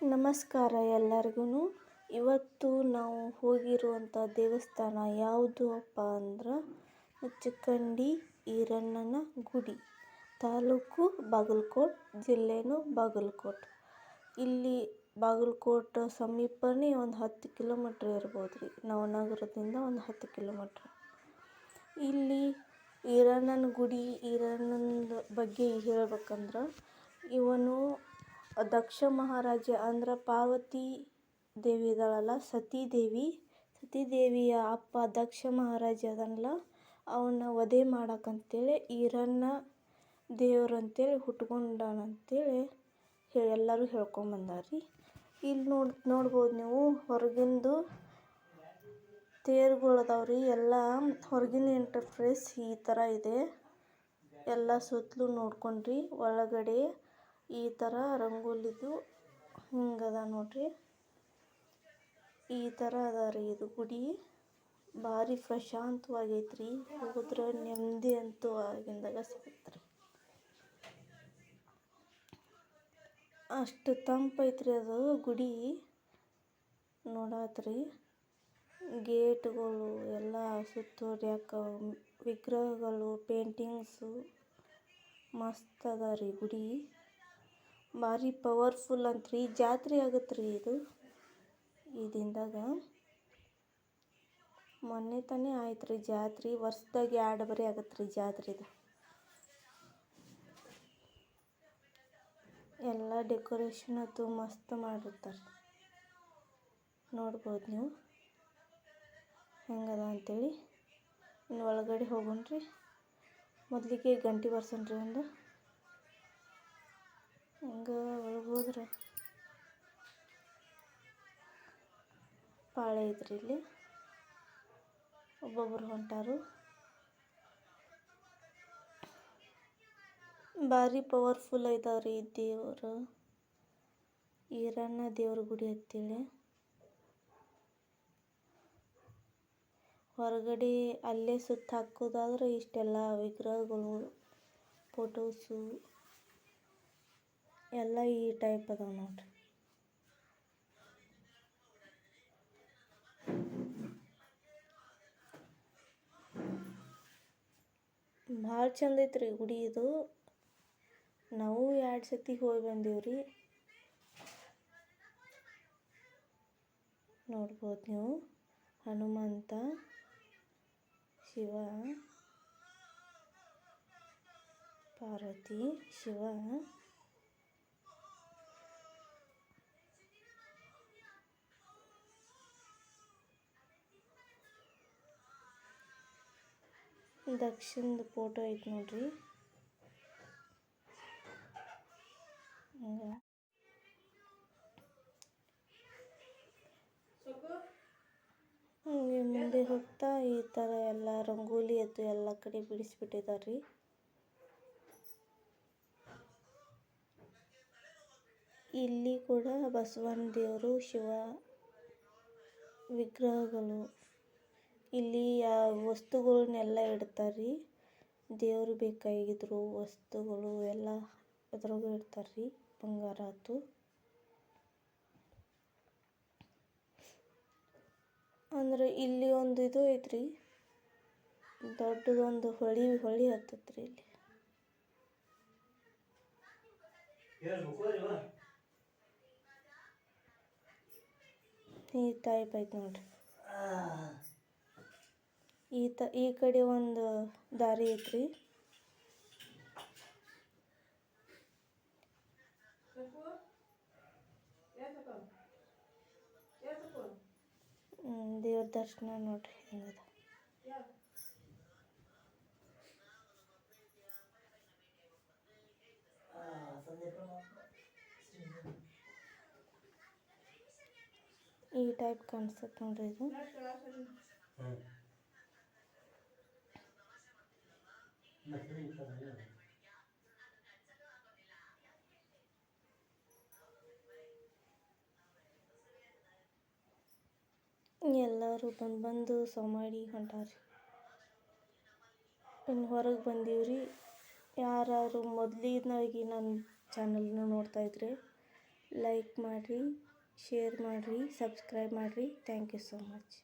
ನಮಸ್ಕಾರ ಎಲ್ಲರಿಗೂ ಇವತ್ತು ನಾವು ಹೋಗಿರುವಂಥ ದೇವಸ್ಥಾನ ಯಾವುದು ಅಪ್ಪ ಅಂದ್ರೆ ಚಿಕ್ಕಂಡಿ ಈರಣ್ಣನ ಗುಡಿ, ತಾಲೂಕು ಬಾಗಲಕೋಟೆ, ಜಿಲ್ಲೆನೂ ಬಾಗಲಕೋಟೆ. ಇಲ್ಲಿ ಬಾಗಲಕೋಟೆ ಸಮೀಪನೇ ಒಂದು ಹತ್ತು ಕಿಲೋಮೀಟ್ರ್ ಇರ್ಬೋದು ರೀ ನವನಗರದಿಂದ ಒಂದು ಹತ್ತು ಕಿಲೋಮೀಟ್ರ್. ಇಲ್ಲಿ ಈರಣ್ಣನ ಗುಡಿ, ಈರಣ್ಣನ ಬಗ್ಗೆ ಹೇಳ್ಬೇಕಂದ್ರೆ ಇವನು ದಕ್ಷ ಮಹಾರಾಜ ಅಂದ್ರೆ ಪಾರ್ವತಿ ದೇವಿ ಇದ್ದಾಳಲ್ಲ ಸತೀದೇವಿ. ಸತೀದೇವಿಯ ಅಪ್ಪ ದಕ್ಷ ಮಹಾರಾಜ ಅದನ್ನಲ್ಲ ಅವನ್ನ ವಧೆ ಮಾಡಕ್ಕಂತೇಳಿ ಈರಣ್ಣ ದೇವ್ರು ಅಂತೇಳಿ ಹುಟ್ಕೊಂಡಾನ ಅಂತೇಳಿ ಹೇ, ಎಲ್ಲರೂ ಹೇಳ್ಕೊಂಬಂದಾರ ಇಲ್ಲಿ ನೋಡ್, ನೋಡ್ಬೋದು ನೀವು, ಹೊರಗಿಂದು ತೇರುಗಳು ಅದಾವೆ ರೀ ಎಲ್ಲ ಹೊರಗಿನ ಎಂಟರ್ಪ್ರೈಸ್ ಈ ಥರ ಇದೆ. ಎಲ್ಲ ಸುತ್ತಲೂ ನೋಡ್ಕೊಂಡ್ರಿ, ಒಳಗಡೆ ಈ ಥರ ರಂಗೋಲಿದು ಹಿಂಗದ ನೋಡ್ರಿ. ಈ ಥರ ಅದ ರೀ ಇದು ಗುಡಿ. ಭಾರಿ ಪ್ರಶಾಂತವಾಗೈತ್ರಿ. ಹೋದ್ರೆ ನೆಮ್ಮದಿ ಅಂತೂ ಆಗಿಂದಾಗ ಸಿಗುತ್ತೆ ರೀ ಅಷ್ಟು ತಂಪೈತ್ರಿ ಅದು ಗುಡಿ. ನೋಡತ್ರಿ. ಗೇಟ್ಗಳು ಎಲ್ಲ ಸುತ್ತೋರ್ಯಾಕ ವಿಗ್ರಹಗಳು, ಪೇಂಟಿಂಗ್ಸು ಮಸ್ತ್ ಅದ ರೀ ಗುಡಿ. ಭಾರಿ ಪವರ್ಫುಲ್ ಅಂತ್ರಿ. ಜಾತ್ರೆ ಆಗತ್ತೆ ರೀ ಇದು? ಈ ದಿನದಾಗ ಮೊನ್ನೆ ತಾನೇ ಆಯ್ತು ರೀ ಜಾತ್ರೆ. ವರ್ಷದಾಗ ಎರಡು ಬರೀ ಆಗತ್ತೆ ರೀ ಜಾತ್ರೆದು. ಎಲ್ಲ ಡೆಕೋರೇಷನ್ ಅದು ಮಸ್ತ್ ಮಾಡಿರ್ತಾರೆ. ನೋಡ್ಬೋದು ನೀವು? ಹೆಂಗದ ಅಂತೇಳಿ. ಇನ್ನು ಒಳಗಡೆ ಹೋಗೋಣ್ರಿ. ಮೊದಲಿಗೆ ಗಂಟೆ ಬರ್ಸೋಣ್ರಿ ಒಂದು. ಹಂಗೆ ಒಳಗೋದ್ರೆ ಪಾಳೆ ಐತ್ರಿ ಇಲ್ಲಿ. ಒಬ್ಬೊಬ್ರು ಹೊಂಟಾರು. ಭಾರಿ ಪವರ್ಫುಲ್ ಐತವ್ರಿ ಈ ದೇವರು. ಈರಣ್ಣ ದೇವ್ರ ಗುಡಿ ಅಂತೇಳಿ ಹೊರಗಡೆ ಅಲ್ಲೇ ಸುತ್ತ ಹಾಕೋದಾದ್ರೆ ಇಷ್ಟೆಲ್ಲ ವಿಗ್ರಹಗಳು ಫೋಟೋಸು ಎಲ್ಲ ಈ ಟೈಪ್ ಅದಾವೆ ನೋಡ್ರಿ. ಭಾಳ ಚಂದ ಐತ್ರಿ ಗುಡಿ ಇದು. ನಾವು ಎರಡು ಸತಿ ಹೋಗಿ ಬಂದೀವಿ ರೀ. ನೋಡ್ಬೋದು ನೀವು. ಹನುಮಂತ, ಶಿವ, ಪಾರ್ವತಿ, ಶಿವ. ದಕ್ಷಿಣದ ಫೋಟೋ ಐತೆ ನೋಡ್ರಿ. ಹಂಗೆ. ಮುಂದೆ ಹೋಗ್ತಾ ಈ ಥರ ಎಲ್ಲ ರಂಗೋಲಿ ಅದು ಎಲ್ಲ ಕಡೆ ಬಿಡಿಸ್ಬಿಟ್ಟಿದ್ದಾರೆ ರೀ ಇಲ್ಲಿ ಕೂಡ ಬಸವಣ್ಣ ದೇವರು ಶಿವ ವಿಗ್ರಹಗಳು. ಇಲ್ಲಿ ವಸ್ತುಗಳನ್ನೆಲ್ಲ ಇಡ್ತಾರೆ ರೀ ದೇವ್ರು ಬೇಕಾಗಿದ್ರು ವಸ್ತುಗಳು ಎಲ್ಲ ಅದ್ರಾಗ ಇಡ್ತಾರೆ ರೀ ಬಂಗಾರ ಆಯ್ತು ಅಂದ್ರೆ ಇಲ್ಲಿ ಒಂದು ಇದು ಐತ್ರಿ, ದೊಡ್ಡದೊಂದು ಹೊಳಿ ಹೊಳಿ ಹತ್ತತ್ರಿ ಇಲ್ಲಿ. ಈ ಟೈಪ್ ಐತೆ ನೋಡ್ರಿ. ಈ ತ ಈ ಕಡೆ ಒಂದು ದಾರಿ ಐತ್ರಿ. ದೇವ್ರ ದರ್ಶನ ನೋಡ್ರಿ ಹೆಂಗದ. ಈ ಟೈಪ್ ಕಾಣಿಸ್ತದೆ ನೋಡ್ರಿ ಇದು. ಎಲ್ಲರೂ ಬಂದು ಬಂದು ಸಮಾಡಿ ಹೊಂಟಾರಿ. ಇನ್ನು ಹೊರಗೆ ಬಂದೀವ್ರಿ. ಯಾರು ಮೊದಲಿನಾಗಿ ನನ್ನ ಚಾನಲ್ನ ನೋಡ್ತಾ ಇದ್ರೆ ಲೈಕ್ ಮಾಡಿರಿ ಶೇರ್ ಮಾಡಿರಿ ಸಬ್ಸ್ಕ್ರೈಬ್ ಮಾಡಿರಿ. Thank you so much